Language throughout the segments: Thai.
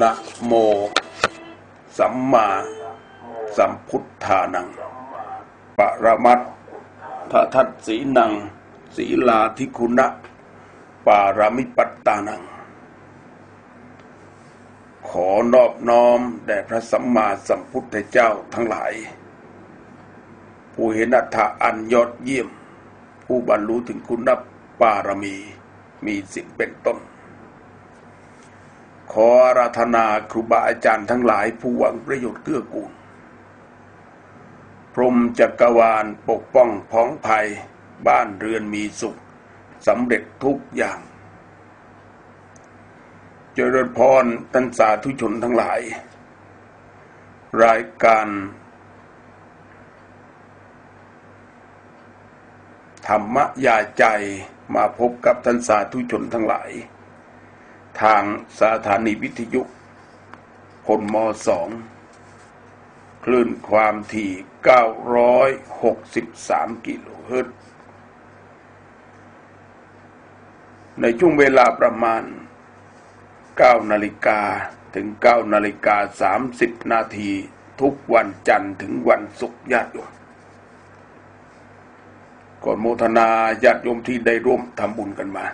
นะโม สัมมาสัมพุทธานัง ปรมัตถทัตสีนัง ศีลาธิคุณะ ปารามิปัตตานัง ขอนอบน้อมแด่พระสัมมาสัมพุทธเจ้าทั้งหลาย ผู้เห็นอัตถะอันยอดเยี่ยม ผู้บรรลุถึงคุณปารมี มีสิ่งเป็นต้น ขอราธนาครูบาอาจารย์ทั้งหลายผู้หวังประโยชน์เกื้อกูล พรมจักรวาลปกป้องพ้องภัย บ้านเรือนมีสุขสำเร็จทุกอย่าง เจริญพรท่านสาธุชนทั้งหลาย รายการธรรมยาใจมาพบกับท่านสาธุชนทั้งหลาย ทางสถานีวิทยุพลมสองคลื่นความถี่ 963 กิโลเฮิรตซ์ในช่วงเวลาประมาณ 9 นาฬิกาถึง 9 นาฬิกา 30 นาทีทุกวันจันทร์ถึงวันศุกร์ญาติโยมก่อนโมทนาญาติโยมที่ได้ร่วมทำบุญกันมา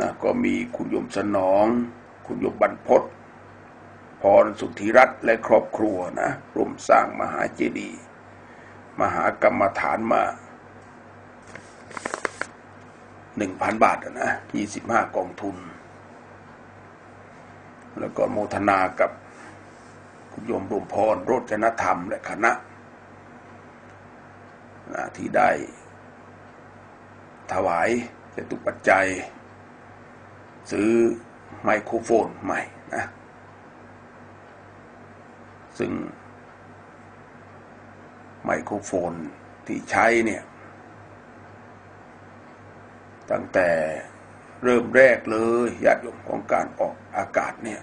นะก็มีคุณยมสนอง คุณยมบรรพศพรสุทธิรัตน์และครอบครัวนะร่วมสร้างมหาเจดีย์มหากรรมฐานมาหนึ่งพันบาทนะยี่สิบห้ากองทุน แล้วก็โมทนากับคุณโยมรวมพรโรจนธรรมและคณะนะที่ได้ถวายจตุปัจจัย ซื้อไมโครโฟนใหม่นะ ซึ่ง ไมโครโฟนที่ใช้เนี่ย ตั้งแต่เริ่มแรกเลยญาติโยมของการออกอากาศเนี่ย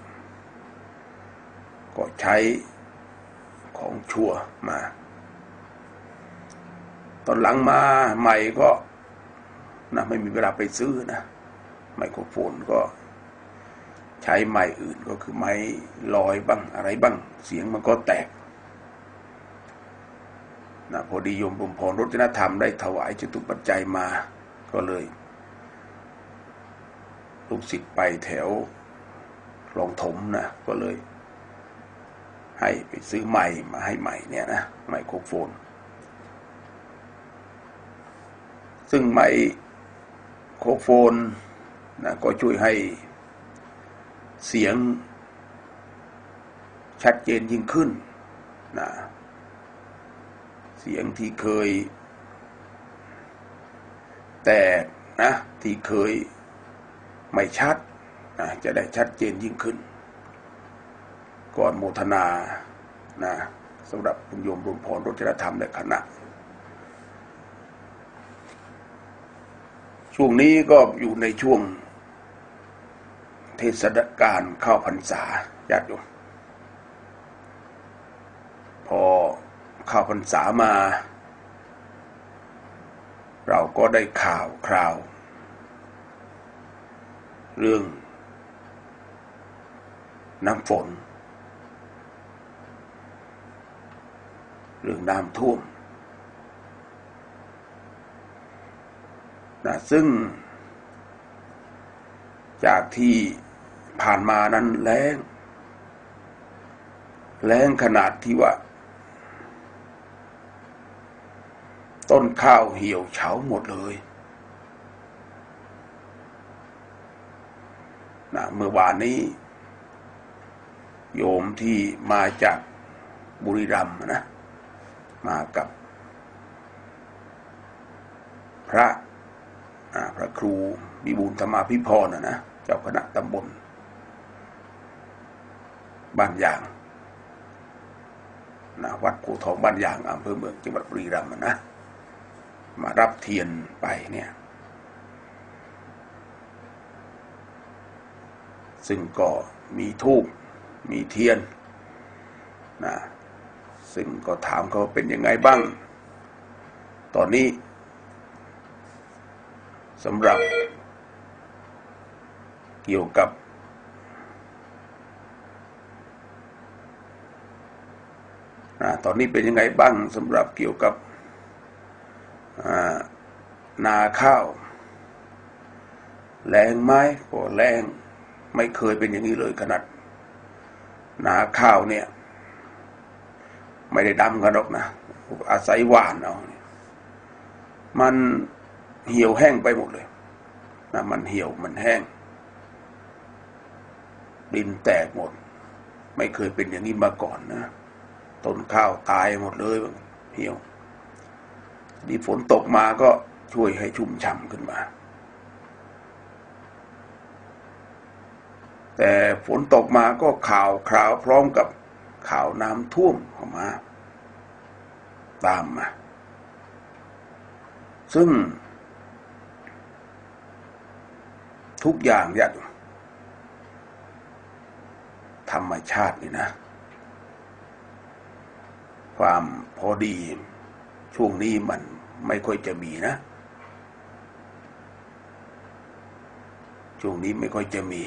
ก็ใช้ของชัวมา ตอนหลังมาใหม่ก็นะไม่มีเวลาไปซื้อนะ ไมโครโฟนก็ใช้ไม้อื่นก็คือไม้ลอยบ้างอะไรบ้าง เสียงมันก็แตกนะพอดีโยมบุญพรรจนธรรมได้ถวายจตุปัจจัยมาก็เลยลูกศิษย์ไปแถวลองถมนะก็เลย ให้ไปซื้อใหม่มาให้ใหม่เนี่ยนะไมโครโฟน ซึ่งไมโครโฟน นะก็ช่วยให้เสียงชัดเจนยิ่งขึ้นนะเสียงที่เคย แต่นะที่เคยไม่ชัดนะจะได้ชัดเจนยิ่งขึ้น ก่อนโมทนานะสำหรับคุณโยมรวมพรรจนธรรมและคณะ ช่วงนี้ก็อยู่ในช่วง เทศกาลเข้าพรรษาญาติโยมพอเข้าพรรษามา เราก็ได้ข่าวคราว เรื่องน้ำฝน เรื่องน้ำท่วมนะซึ่งจากที่ ผ่านมานั้นแรงแรงขนาดที่ว่า ต้นข้าวเหี่ยวเฉาหมดเลยนะเมื่อวานนี้ โยมที่มาจากบุรีรัมย์นะ มากับ พระพระครูมีบุญธรรมาพิพรนะนะ เจ้าคณะตำบล บ้านยางนะวัดโพทองบ้านยางอำเภอเมืองจังหวัดบุรีรัมย์นะมารับเทียนไปเนี่ย ซึ่งก็มีทูบมีเทียนนะซึ่งก็ถามเขาเป็นยังไงบ้าง ตอนนี้สำหรับเกี่ยวกับ นะ ตอนนี้เป็นยังไงบ้างสำหรับเกี่ยวกับนาข้าวแรงไหมก็แรงไม่เคยเป็นอย่างนี้เลยขนาดนาข้าวเนี่ย ไม่ได้ดำกันหรอกนะ อาศัยหวานเอามันเหี่ยวแห้งไปหมดเลยนะมันเหี่ยวมันแห้ง ดินแตกหมด ไม่เคยเป็นอย่างนี้มาก่อนนะ ต้นข้าวตายหมดเลยเหี่ยวดีฝนตกมาก็ช่วยให้ชุ่มฉ่ำขึ้นมา แต่ฝนตกมาก็ข่าวคราวพร้อมกับข่าวน้ำท่วมเข้ามา ตามมา ซึ่ง ทุกอย่างยัดธรรมชาตินี่นะ ความพอดี ช่วงนี้มันไม่ค่อยจะมีนะ ช่วงนี้ไม่ค่อยจะมี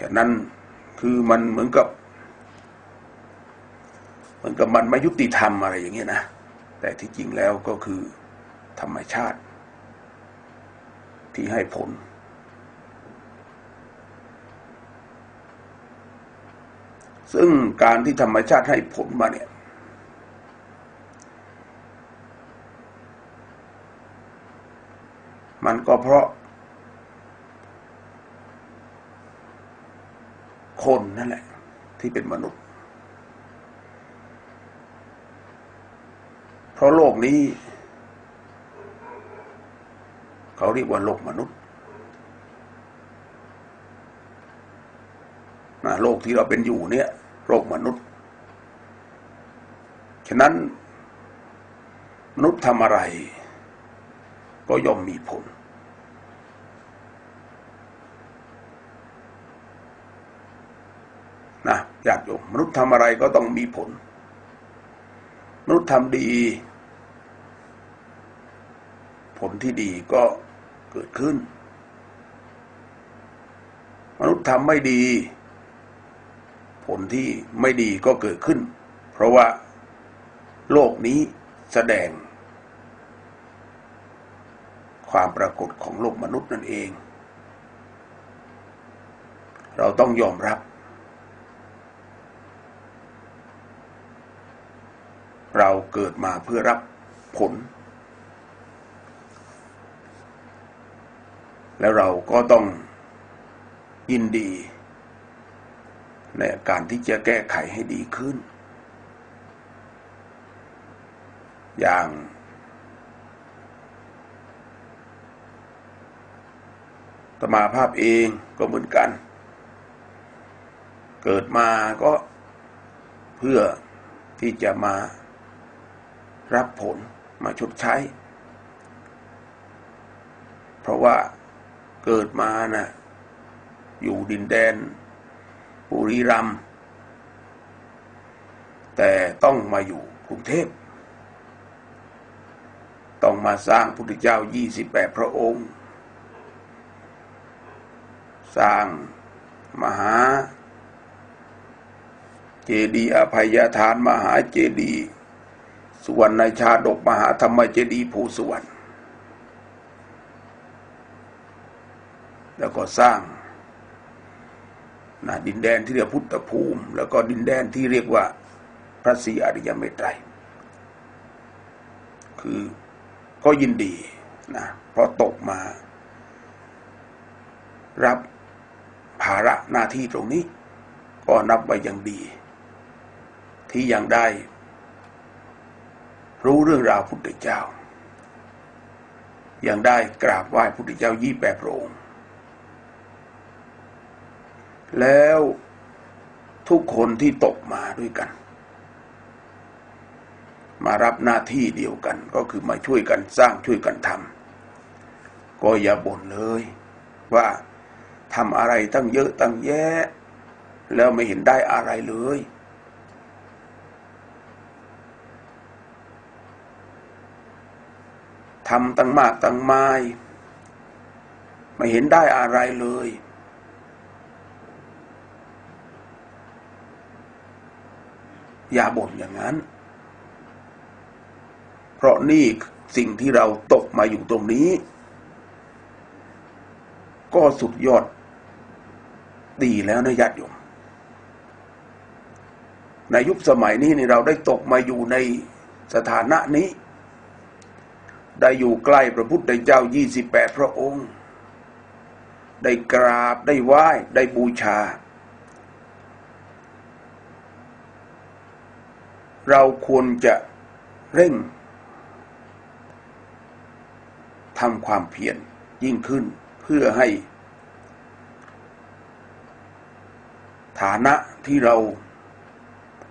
ฉะนั้นคือมันเหมือนกับเหมือนกับมันไม่ยุติธรรมอะไรอย่างเงี้ยนะ แต่ที่จริงแล้วก็คือธรรมชาติ ที่ให้ผล ซึ่งการที่ธรรมชาติให้ผลมาเนี่ย มันก็เพราะ คนนั่นแหละ ที่เป็นมนุษย์ เพราะโลกนี้ เขาเรียกว่าโลกมนุษย์นะ โลกที่เราเป็นอยู่เนี่ยโลกมนุษย์ ฉะนั้นมนุษย์ทำอะไร ก็ย่อมมีผล นะญาติโยมมนุษย์ทำอะไรก็ต้องมีผล มนุษย์ทำดี ผลที่ดีก็เกิดขึ้น มนุษย์ทำไม่ดี ผลที่ไม่ดีก็เกิดขึ้น เพราะว่าโลกนี้แสดง ความปรากฏของโลกมนุษย์นั่นเอง เราต้องยอมรับ เราเกิดมาเพื่อรับผล แล้วเราก็ต้องยินดี ในการที่จะแก้ไขให้ดีขึ้น อย่างตมาภาพเองก็เหมือนกัน เกิดมาก็เพื่อที่จะมารับผลมาชดใช้ เพราะว่าเกิดมานะ่ะอยู่ดินแดน ปุรีรัมแต่ต้องมาอยู่กรุงเทพ ต้องมาสร้างพุทธเจ้ายี่สิบแปดพระองค์ สร้างมหา เจดีย์อภัยทานมหาเจดีย์สุวรรณชาดกมหาธรรมเจดีย์ภูสวรรณแล้วก็สร้าง นะดินแดนที่เรียกพุทธภูมิ แล้วก็ดินแดนที่เรียกว่าพระศรีอริยเมตไตรคือก็ยินดีนะเพราะตกมา รับภาระหน้าที่ตรงนี้ ก็นับไว้อย่างดี ที่ยังได้ รู้เรื่องราวพุทธเจ้า ยังได้กราบไหว้พุทธเจ้ายี่แปดพระองค์ แล้วทุกคนที่ตกมาด้วยกัน มารับหน้าที่เดียวกัน ก็คือมาช่วยกันสร้างช่วยกันทำก็อย่าบ่นเลย ว่าทำอะไรตั้งเยอะตั้งแยะ แล้วไม่เห็นได้อะไรเลยทำตั้งมากตั้งไม้ไม่เห็นได้อะไรเลย อย่าบ่นอย่างนั้น เพราะนี่สิ่งที่เราตกมาอยู่ตรงนี้ ก็สุดยอด ดีแล้วนะญาติโยมในยุคสมัยนี้นี่เราได้ตกมาอยู่ในสถานะนี้ ได้อยู่ใกล้พระพุทธเจ้ายี่สิบแปดพระองค์ ได้กราบได้ไหว้ ได้บูชา เราควรจะเร่งทำความเพียรยิ่งขึ้นเพื่อให้ ฐานะที่เรา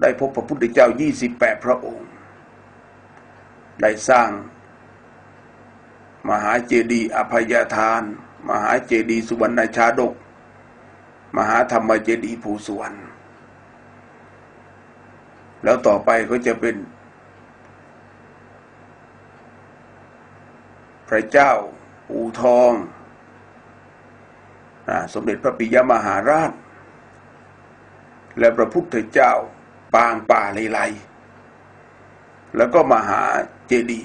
ได้พบพระพุทธเจ้า 28 พระองค์ ได้สร้าง มหาเจดีย์อภัยทาน มหาเจดีย์สุวรรณชาดก มหาธรรมเจดีย์ภูสวรรณ แล้วต่อไปก็จะเป็น พระเจ้าอูทองสมเด็จพระปิยมหาราช และพระพุทธเจ้าปางป่าเลไลแล้วก็มหาเจดี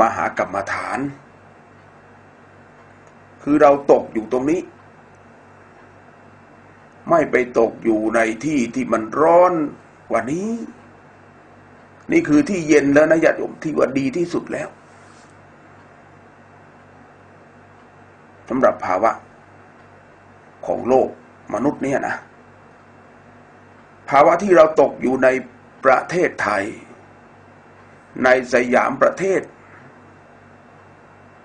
มหากรรมฐาน คือเราตกอยู่ตรงนี้ ไม่ไปตกอยู่ในที่ที่มันร้อน กว่านี้ นี่คือที่เย็นแล้วนะญาติโยมที่ว่าดีที่สุดแล้วสำหรับภาวะของโลกมนุษย์เนี่ยนะ ภาวะที่เราตกอยู่ในประเทศไทย ในสยามประเทศ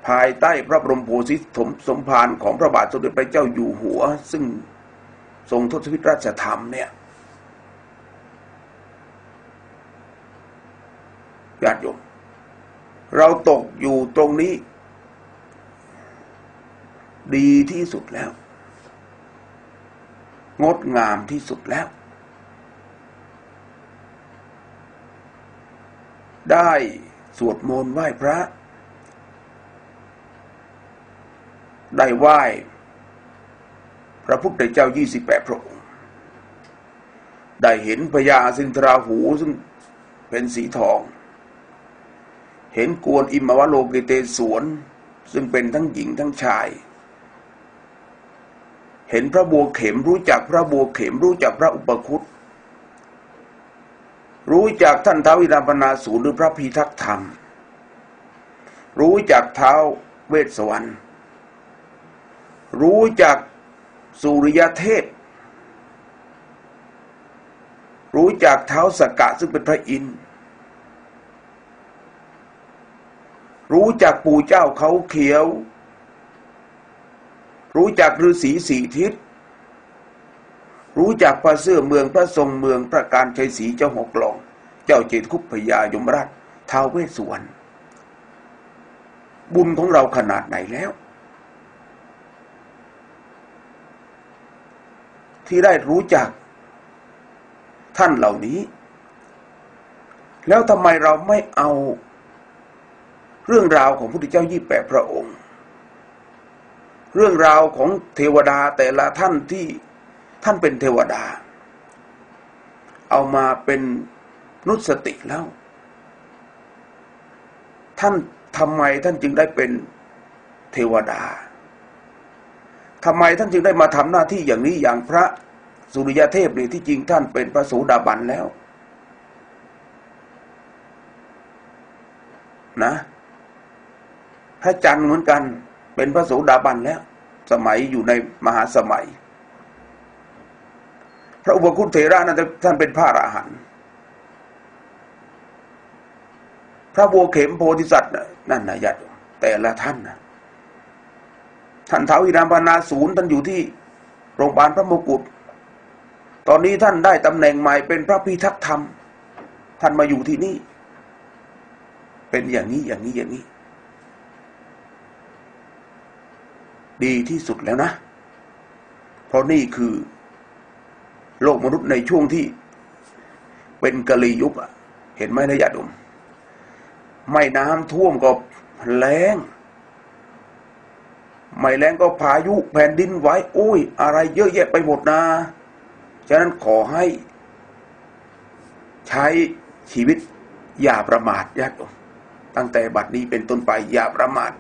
ภายใต้พระบรมโพธิสมสมภารของพระบาทสมเด็จพระเจ้าอยู่หัว ซึ่งทรงทศพิตราชธรรมเนี่ย ญาติโยมเราตกอยู่ตรงนี้ ดีที่สุดแล้ว งดงามที่สุดแล้ว ได้สวดมนต์ไหว้พระ ได้ไหว้ พระพุทธเจ้ายี่สิบแปดพระองค์ ได้เห็นพญาสินทราหูซึ่งเป็นสีทอง เห็นกวนอิมวโลกิเตสวน ซึ่งเป็นทั้งหญิงทั้งชาย เห็นพระบัวเข็มรู้จักพระบัวเข็มรู้จักพระอุปคุตรู้จักท่านท้าวิรามนาสูรหรือพระพีทักษ์ธรรม รู้จักเท้าเวสสวรรค์ รู้จักสุริยเทพ รู้จักเท้าสกกะซึ่งเป็นพระอินทร์ รู้จักปู่เจ้าเขาเขียว รู้จักฤาษีสีทิศ รู้จักพระเสื้อเมืองพระทรงเมืองพระการชัยศรีเจ้าหกหลอง เจ้าเจตคุปพยายมราชท้าวเวสสุวรรณบุญของเราขนาดไหนแล้ว ที่ได้รู้จัก ท่านเหล่านี้ แล้วทำไมเราไม่เอา เรื่องราวของพระพุทธเจ้ายี่แปดพระองค์ เรื่องราวของเทวดาแต่ละท่านที่ท่านเป็นเทวดา เอามาเป็นนุสติแล้ว ท่านทำไมท่านจึงได้เป็นเทวดาทำไมท่านจึงได้มาทำหน้าที่อย่างนี้อย่างพระสุริยเทพนี่ที่จริงท่านเป็นพระโสดาบันแล้ว นะ พระจันทร์เหมือนกัน เป็นพระโสดาบันแล้ว สมัยอยู่ในมหาสมัย พระอุปคุตเถระนั้นท่านเป็นพระอรหันต์พระบัวเข็มโพธิสัตว์นั่นนะญาติแต่ละท่านนะท่านเท้าวิรามพนาศูนย์ท่านอยู่ที่โรงพยาบาลพระมกุฎตอนนี้ท่านได้ตำแหน่งใหม่เป็นพระพิทักษ์ธรรม ท่านมาอยู่ที่นี่ เป็นอย่างนี้อย่างนี้อย่างนี้ ดีที่สุดแล้วนะ เพราะนี่คือ โลกมนุษย์ในช่วงที่ เป็นกะลียุคอะเห็นไหมนะญาติมไม่น้ำท่วมก็แรงไม่แรงก็พายุแผ่นดินไหวโอ้ย อะไรเยอะแยะไปหมดนะ ฉะนั้นขอให้ ใช้ชีวิตอย่าประมาทญาติโยมตั้งแต่บัดนี้เป็นต้นไปอย่าประมาท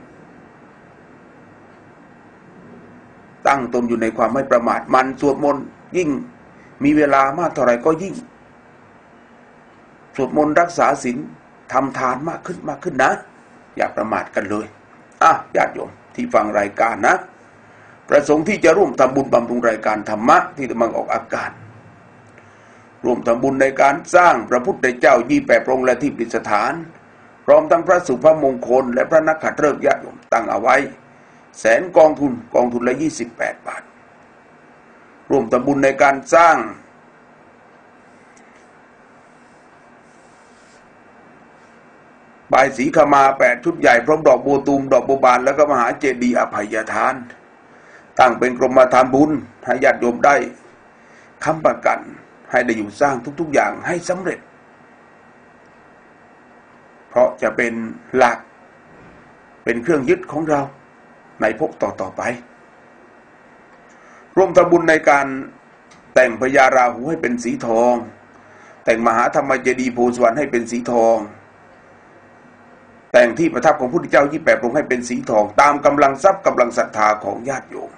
ตั้งตนอยู่ในความไม่ประมาทมันสวดมนต์ยิ่ง มีเวลามากเท่าไหร่ก็ยิ่ง สวดมนต์รักษาศีลทำทานมากขึ้นมากขึ้นนะ อย่าประมาทกันเลยอะญาติโยมที่ฟังรายการนะ ประสงค์ที่จะร่วมทำบุญบำรุงรายการธรรมะที่กำลังออกอากาศร่วมทำบุญในการสร้างพระพุทธเจ้ายี่แปดพระองค์และที่ปิสถาน พร้อมทั้งพระสุภมงคลและพระนักขัตฤกษ์ญาติโยมตั้งเอาไว้ แสนกองทุนกองทุนละยี่สิบแปดบาท ร่วมทำบุญในการสร้าง บายสีขมาแปดชุดใหญ่พร้อมดอกบัวตูม ดอกบัวบาน แล้วก็มหาเจดีย์อภัยทาน ตั้งเป็นกรมธรรมบุญให้ญาติโยมได้ค้ำประกันให้ได้อยู่สร้างทุก ๆ อย่างให้สำเร็จ เพราะจะเป็นหลักเป็นเครื่องยึดของเรา ในภพต่อๆไป ร่วมทำบุญในการแต่งพญาราหูให้เป็นสีทอง แต่งมหาธรรมเจดีย์ภูสวรรค์ให้เป็นสีทอง แต่งที่ประทับของพระพุทธเจ้าที่แปดองค์ให้เป็นสีทอง ตามกำลังทรัพย์กำลังศรัทธาของญาติโยม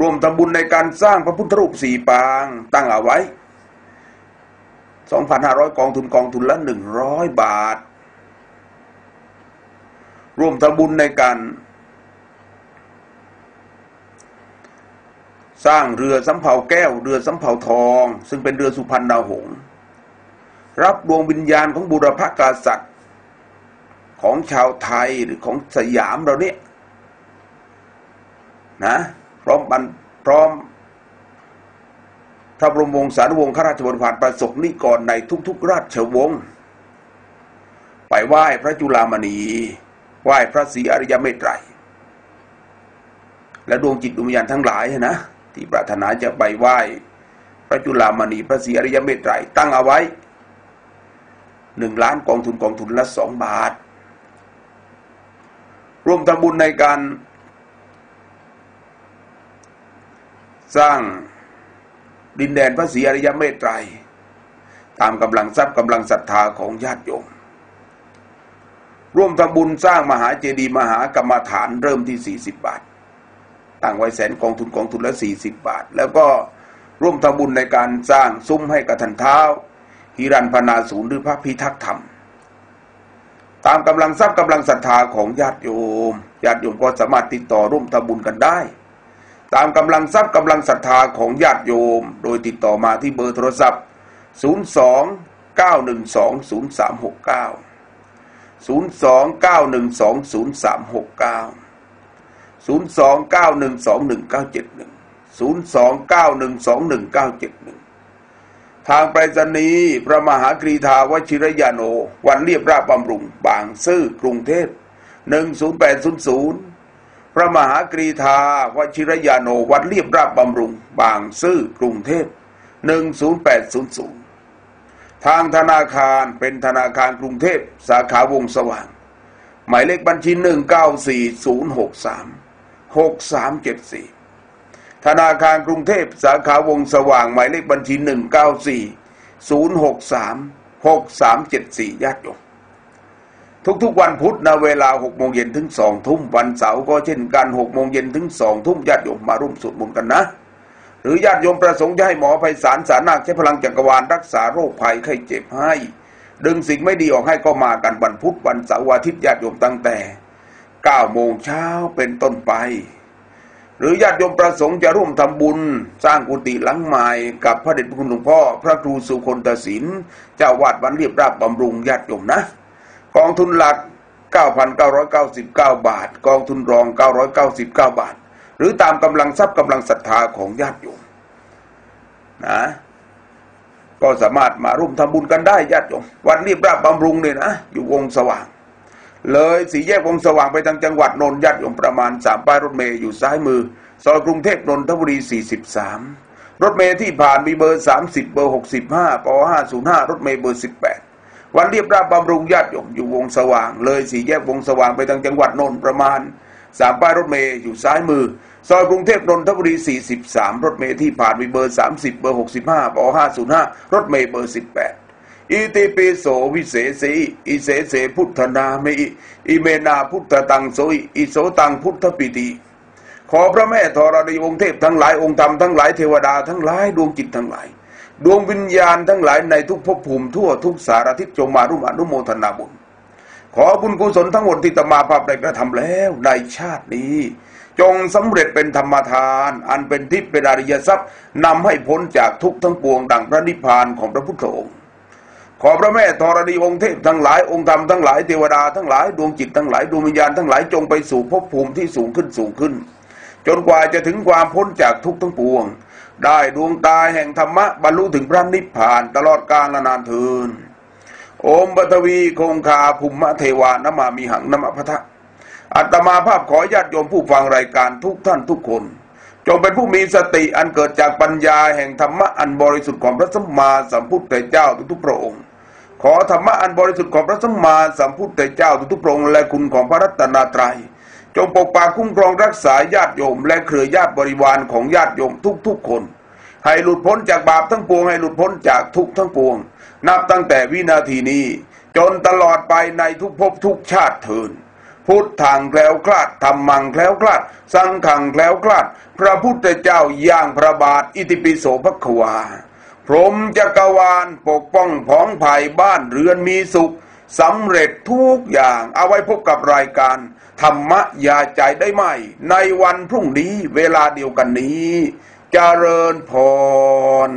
ร่วมทำบุญในการสร้างพระพุทธรูปสี่ปางตั้งเอาไว้ 2,500 กองทุนกองทุนละ 100 บาท ร่วมทำบุญในการ สร้างเรือสำเภาแก้ว เรือสำเภาทอง ซึ่งเป็นเรือสุพรรณดาวหงรับดวงวิญญาณของบุรพกษัตริย์ ของชาวไทยหรือของสยามเราเนี่ยนะพร้อมบันพร้อมพระบรมวงศานุวงศ์ข้าราชบริพารประสบนิกรในทุกๆ ราชวงศ์ไปไหว้พระจุลามณี ไหว้พระศรีอริยเมตไตรและดวงจิตดวงวิญญาณทั้งหลายนะ ที่ปรารถนาจะไปไหว้พระจุลามณีพระศรีอริยเมตไตรตั้งเอาไว้หนึ่งล้านกองทุนกองทุนละสองบาทร่วมทำบุญในการ สร้างดินแดนพระศรีอริยเมตไตร ตามกำลังทรัพย์กำลังศรัทธาของญาติโยมร่วมทำบุญสร้างมหาเจดีย์มหากรรมฐานเริ่มที่ 40 บาท ตั้งไว้แสนกองทุนกองทุนละ40บาท แล้วก็ร่วมทำบุญในการสร้างซุ้มให้กับทันเท้าฮิรันพนาศูนย์หรือพระพิทักษ์ธรรม ตามกำลังทรัพย์กำลังศรัทธาของญาติโยมญาติโยมก็สามารถติดต่อร่วมทำบุญกันได้ ตามกำลังทรัพย์กำลังศรัทธาของญาติโยม โดยติดต่อมาที่เบอร์โทรศัพท์ 02 912 912 1971ทางไปรษณีย์พระมหากรีธาวชิรยาโน วันเรียบราบบำรุง บางซื่อกรุงเทพ 10800 พระมหากรีธาวชิรยาโน วัดเรียบราบบำรุง บางซื่อกรุงเทพ 10800 ทางธนาคารเป็นธนาคารกรุงเทพ สาขาวงสว่าง หมายเลขบัญชี 194063 6374 ธนาคารกรุงเทพสาขาวงสว่างหมายเลขบัญชี 194063 6374ญาติโยมทุกๆวันพุธนะเวลาหกโมงเย็นถึงสองทุ่มวันเสาร์ก็เช่นกันหกโมงเย็นถึงสองทุ่มญาติโยมมาร่วมสวดมนต์กันนะ หรือญาติโยมประสงค์จะให้หมอไพศาลสารนาคใช้พลังจักรวาลรักษาโรคภัยไข้เจ็บให้ ดึงสิ่งไม่ดีออกให้ก็มากันวันพุธวันเสาร์อาทิตย์ญาติโยมตั้งแต่ เก้าโมงเช้าเป็นต้นไป หรือญาติโยมประสงค์จะร่วมทำบุญ สร้างกุฏิหลังใหม่กับพระเดชพระคุณหลวงพ่อ พระครูสุคนตศิลป์เจ้าวาดวันเรียบราบบำรุงญาติโยมนะ กองทุนหลัก 9,999 บาท กองทุนรอง 999 บาท หรือตามกำลังทรัพย์กำลังศรัทธาของญาติโยมนะก็สามารถมาร่วมทำบุญกันได้ญาติโยมวันรีบราบบำรุงเนี่ยนะ อยู่วงสว่าง เลยสีแยกวงสว่างไปทางจังหวัดนนท์ญาติโยมประมาณสามป้ายรถเมย์อยู่ซ้ายมือซอยกรุงเทพนนทบุรี 43 รถเมย์ที่ผ่านมีเบอร์ 30 เบอร์ 65ป505 รถเมย์เบอร์ 18 วันเรียบราบบำรุงญาติโยมอยู่วงสว่าง เลยสีแยกวงสว่างไปทางจังหวัดนนท์ประมาณสามป้ายรถเมย์อยู่ซ้ายมือซอยกรุงเทพนนทบุรี 43 รถเมล์ที่ผ่านมีเบอร์ 30 เบอร์ 65ป505 รถเมล์เบอร์ 18 อิติปิโสวิเศษสีอิเสเสพุทธนามิอิเมนาพุทธตังโสอิอิโสตังพุทธปิติ ขอพระแม่ธรณีองค์เทพทั้งหลายองค์ธรรมทั้งหลายเทวดาทั้งหลายดวงจิตทั้งหลาย ดวงวิญญาณทั้งหลายในทุกภพภูมิทั่วทุกสารทิศจงมาร่วมอนุโมทนาบุญ ขอบุญกุศลทั้งหมดที่ตมาภาพได้กระทำแล้วในชาตินี้จงสำเร็จเป็นธรรมทาน อันเป็นทิพย์เป็นอริยทรัพย์นำให้พ้นจากทุกข์ทั้งปวงดังพระนิพพานของพระพุทธองค์ ขอพระแม่ธรณีองค์เทพทั้งหลายองค์ธรรมทั้งหลายเทวดาทั้งหลายดวงจิตทั้งหลายดวงวิญญาณทั้งหลายจงไปสู่ภพภูมิที่สูงขึ้นสูงขึ้น จนกว่าจะถึงความพ้นจากทุกข์ทั้งปวง ได้ดวงตาแห่งธรรมะบรรลุถึงพระนิพพานตลอดกาลนานเทินโอมปฐวีคงคาภุมมะเทวานมามีหังนมะพทะอัตมาภาพขอญาติโยมผู้ฟังรายการทุกท่านทุกคน จงเป็นผู้มีสติอันเกิดจากปัญญาแห่งธรรมะอันบริสุทธิ์ของพระสัมมาสัมพุทธเจ้าทุกๆพระองค์ ขอธรรมะอันบริสุทธิ์ของพระสัมมาสัมพุทธเจ้าทุกพระองค์และคุณของพระรัตนตรัย จงปกปักคุ้มครองรักษาญาติโยม และเครือญาติบริวารของญาติโยมทุกๆคน ให้หลุดพ้นจากบาปทั้งปวง ให้หลุดพ้นจากทุกทั้งปวง นับตั้งแต่วินาทีนี้ จนตลอดไปในทุกภพทุกชาติเทินพุทธังแคล้วคลาดธรรมังแคล้วคลาด สังขังแคล้วคลาด พระพุทธเจ้าย่างพระบาทอิติปิโสภควา รหมจักรวาลปกป้องผองภัยบ้านเรือนมีสุขสำเร็จทุกอย่างเอาไว้พบกับรายการ ธรรมะยาใจได้ไหม ในวันพรุ่งนี้เวลาเดียวกันนี้เจริญพร